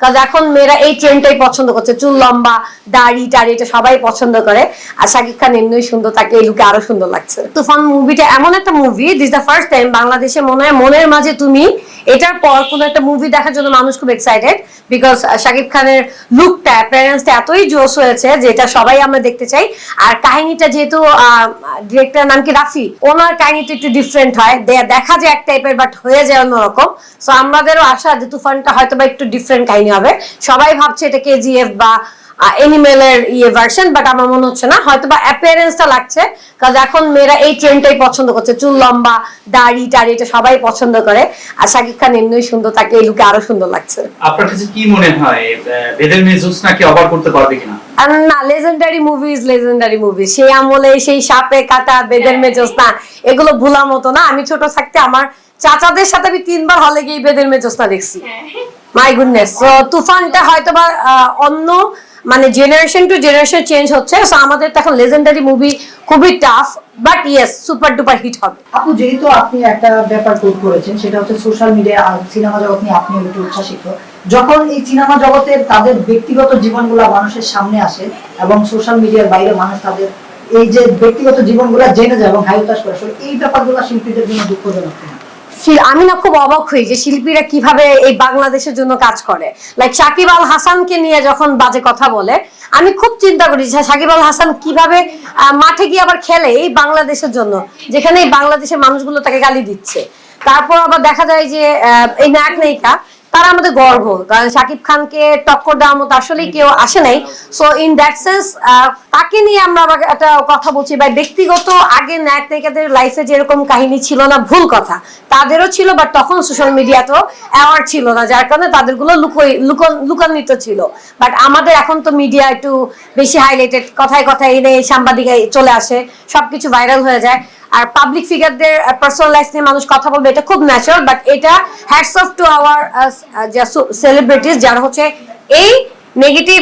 কারণ এখন মেয়েরা এই ট্রেন্ডটাই পছন্দ করছে। চুল লম্বা, দাড়ি, টাড়ি, এটা সবাই পছন্দ করে। আর শাকিব খান এমনিই সুন্দর তাকে এই লুকে আরও সুন্দর লাগছে। তুফান মুভিটা এমন একটা movie this the first time বাংলাদেশে মনে হয় মনের মাঝে তুমি এটার পর কোনো একটা মুভি দেখার জন্য মানুষ খুব এক্সাইটেড বিকজ শাকিব খানের লুকটা অ্যাপিয়ারেন্সটা এতই জোশ হয়েছে যে এটা সবাই আমরা দেখতে চাই। আর কাহিনীটা যেহেতু ডিরেক্টর নাম কি? রাফি। ওনার কাহিনীটা একটু ডিফারেন্ট হয়। দেখা যায় এক টাইপের বাট হয়ে যায় অন্যরকম। সো আমাদেরও আশা যে তুফানটা হয়তো বা একটু ডিফারেন্ট কাহিনী হবে। সবাই ভাবছে এটা কেজিএফ বা এনিমেলের ইয়ে ভার্সন বাট আমার মনে হচ্ছে না। হয়তো বা অ্যাপিয়ারেন্সটা লাগছে কারণ এখন মেয়েরা এই ট্রেন্ডটাই পছন্দ করছে। চুল লম্বা দাড়ি টাড়ি এটা সবাই পছন্দ করে। আর শাকিব খান এমনিই সুন্দর তাকে এই লুকে আরও সুন্দর লাগছে। আপনার কাছে কি মনে হয়? বেদের মেয়ে জোৎস্নাকে অবাক করতে পারবে কিনা? আর না লেজেন্ডারি মুভিজ লেজেন্ডারি মুভি সেই আমলে সেই সাপে কাটা বেদের মেজোস্তা এগুলো ভুলার মতো না। আমি ছোট থাকতে আমার চাচাদের সাথে আমি তিনবার হলে গিয়ে বেদের মেজোস্তা দেখছি। মাই গুডনেস তুফানটা হয়তো বা অন্য মানে জেনারেশন টু জেনারেশন চেঞ্জ হচ্ছে। সো আমাদের এখন লেজেন্ডারি মুভি খুবই tough but yes super duper hit হবে। আপু, যেহেতু আপনি একটা ব্যাপার কোট করেছেন, সেটা হচ্ছে সোশ্যাল মিডিয়া আর সিনেমা জগৎ নিয়ে আপনি একটু উচ্ছ্বাসিত। যখন এই সিনেমা জগতে তাদের ব্যক্তিগত জীবনগুলো মানুষের সামনে আসে এবং সোশ্যাল মিডিয়ার বাইরে মানুষ তাদের এই যে ব্যক্তিগত জীবনগুলো জেনে যায় এবং হাইতাস করে, আসলে এই ব্যাপারগুলো শিল্পীদের জন্য দুঃখজনক আমি না খুব অবাক হই যে শিল্পীরা কীভাবে এই বাংলাদেশের জন্য কাজ করে। লাইক সাকিব আল হাসানকে নিয়ে যখন বাজে কথা বলে, আমি খুব চিন্তা করি যে সাকিব আল হাসান কীভাবে মাঠে গিয়ে আবার খেলে এই বাংলাদেশের জন্য, যেখানে এই বাংলাদেশের মানুষগুলো তাকে গালি দিচ্ছে। তারপর আবার দেখা যায় যে এই নায়ক নায়িকা তারা আমাদের গর্ব। কারণ শাকিব খানকে টক্কর দেওয়ার মতো আসলেই কেউ আসে নাই। সো ইন দ্যাট সেন্স তাকে নিয়ে আমরা একটা কথা বলছি বা ব্যক্তিগত আগে নায়ক নায়িকাদের লাইফে যেরকম কাহিনী ছিল না, ভুল কথা। তাদেরও ছিল বাট তখন সোশ্যাল মিডিয়াতেও অ্যাওয়ার্ড ছিল না, যার কারণে তাদেরগুলো লুকোই, লুকন- লুকান্বিত ছিল। বাট আমাদের এখন তো মিডিয়া একটু বেশি হাইলাইটেড কথায় কথায় এনে সাংবাদিক চলে আসে, সবকিছু ভাইরাল হয়ে যায়। আর পাবলিক ফিগারদের পার্সোনাল লাইফ নিয়ে মানুষ কথা বলবে, এটা খুব ন্যাচারাল বাট এটা hats off to our celebrities যারা হচ্ছে এই নেগেটিভ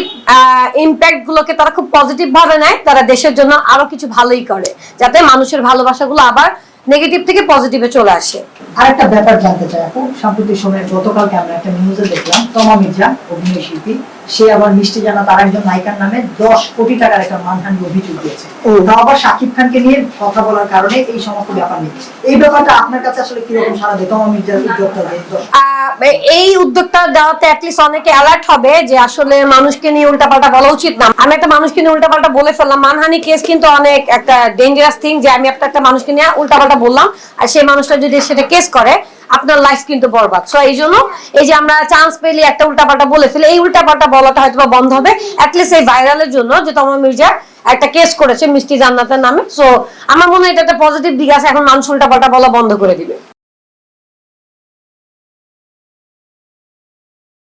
ইম্প্যাক্ট গুলোকে তারা খুব পজিটিভ ভাবে নেয়, তারা দেশের জন্য আরও কিছু ভালোই করে, যাতে মানুষের ভালোবাসাগুলো আবার নেগেটিভ থেকে পজিটিভে চলে আসে। আরেকটা ব্যাপার জানতে চাই আপু, সাম্প্রতিক সময়ে গতকালকে আমরা একটা নিউজে দেখলাম, তমা মির্জা অভিনয় শিল্পী সে আবার মিষ্টি জানা তার একজন নায়িকার নামে দশ কোটি টাকার একটা মানহানি অভিযোগ দিয়েছে। তাও আবার শাকিব খানকে নিয়ে কথা বলার কারণে এই সমস্ত ব্যাপার নেই এই ব্যাপারটা আপনার কাছে আসলে কীরকম সারা দেয়? তোমার মির্জার উদ্যোক্তা এই উদ্যোগটা দেওয়াতে অ্যাটলিস্ট অনেকে অ্যালার্ট হবে যে আসলে মানুষকে নিয়ে উল্টাপাল্টা বলা উচিত না। আমি একটা মানুষকে নিয়ে উল্টাপাল্টা বলে ফেললাম। মানহানি কেস কিন্তু অনেক একটা ডেঞ্জারাস থিং যে আমি একটা একটা মানুষকে নিয়ে উল্টাপাল্টা বললাম আর সেই মানুষটা যদি সেটা কেস করে, আপনার লাইফ কিন্তু বরবাদ। সো এই জন্য এই যে আমরা চান্স পেলে একটা উল্টাপাল্টা বলে ফেলে, এই উল্টাপাল্টা বলাটা হয়তো বা বন্ধ হবে। অ্যাটলিস্ট এই ভাইরালের জন্য যে তোমার মির্জা একটা কেস করেছে মিষ্টি জান্নাতের নামে। সো আমার মনে হয় এটা একটা পজিটিভ দিক আছে, এখন মানুষ উল্টাপাল্টা বলা বন্ধ করে দিবে।